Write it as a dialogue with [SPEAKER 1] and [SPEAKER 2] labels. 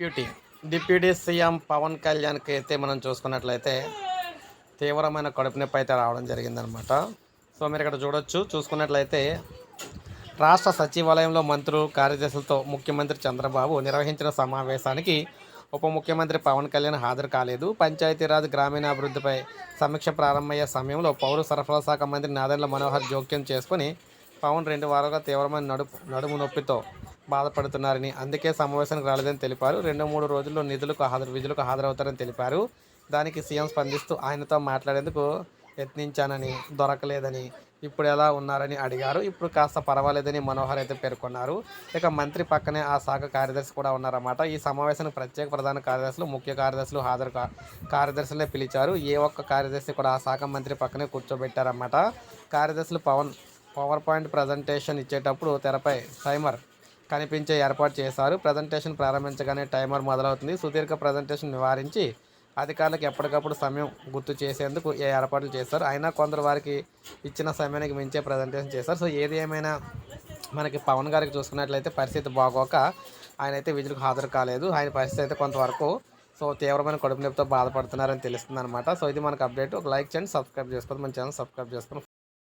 [SPEAKER 1] Deputy. Deputy CM Pawan కళ్యాణ్కి అయితే మనం చూసుకున్నట్లయితే తీవ్రమైన కడుపు నొప్పి అయితే రావడం జరిగిందనమాట సో మీరు ఇక్కడ చూడొచ్చు. చూసుకున్నట్లయితే రాష్ట్ర సచివాలయంలో మంత్రులు కార్యదర్శులతో ముఖ్యమంత్రి చంద్రబాబు నిర్వహించిన సమావేశానికి ఉప ముఖ్యమంత్రి పవన్ కళ్యాణ్ హాజరు కాలేదు. పంచాయతీరాజ్ గ్రామీణాభివృద్ధిపై సమీక్ష ప్రారంభమయ్యే సమయంలో పౌర సరఫరా శాఖ మంత్రి నాదెండ్ల మనోహర్ జోక్యం చేసుకుని పవన్ రెండు వారాలుగా తీవ్రమైన నడుపు నడుము నొప్పితో బాధపడుతున్నారని అందుకే సమావేశానికి రాలేదని తెలిపారు. రెండు మూడు రోజుల్లో నిధులకు హాజరు విధులకు హాజరవుతారని తెలిపారు. దానికి సీఎం స్పందిస్తూ ఆయనతో మాట్లాడేందుకు యత్నించానని దొరకలేదని ఇప్పుడు ఎలా ఉన్నారని అడిగారు. ఇప్పుడు కాస్త పర్వాలేదని మనోహర్ అయితే పేర్కొన్నారు. ఇక మంత్రి పక్కనే ఆ శాఖ కార్యదర్శి కూడా ఉన్నారన్నమాట. ఈ సమావేశానికి ప్రత్యేక ప్రధాన కార్యదర్శులు ముఖ్య కార్యదర్శులు హాజరు కా పిలిచారు. ఏ ఒక్క కార్యదర్శి కూడా ఆ శాఖ మంత్రి పక్కనే కూర్చోబెట్టారన్నమాట. కార్యదర్శులు పవన్ పవర్ పాయింట్ ప్రజెంటేషన్ ఇచ్చేటప్పుడు తెరపై టైమర్ కనిపించే ఏర్పాటు చేశారు. ప్రజెంటేషన్ ప్రారంభించగానే టైమర్ మొదలవుతుంది. సుదీర్ఘ ప్రజెంటేషన్ నివారించి అధికారులకు ఎప్పటికప్పుడు సమయం గుర్తు చేసేందుకు ఏ ఏర్పాట్లు చేశారు? అయినా కొందరు వారికి ఇచ్చిన సమయానికి మించే ప్రజెంటేషన్ చేశారు. సో ఏది ఏమైనా మనకి పవన్ గారికి చూసుకున్నట్లయితే పరిస్థితి బాగోక ఆయన అయితే విధులకు హాజరు కాలేదు. ఆయన పరిస్థితి అయితే కొంతవరకు సో తీవ్రమైన కడుపు నొప్పితో బాధపడుతున్నారని తెలుస్తుంది అనమాట సో ఇది మనకు అప్డేట్. ఒక లైక్ చేయండి సబ్స్క్రైబ్ చేసుకోండి. మన ఛానల్ సబ్స్క్రైబ్ చేసుకొని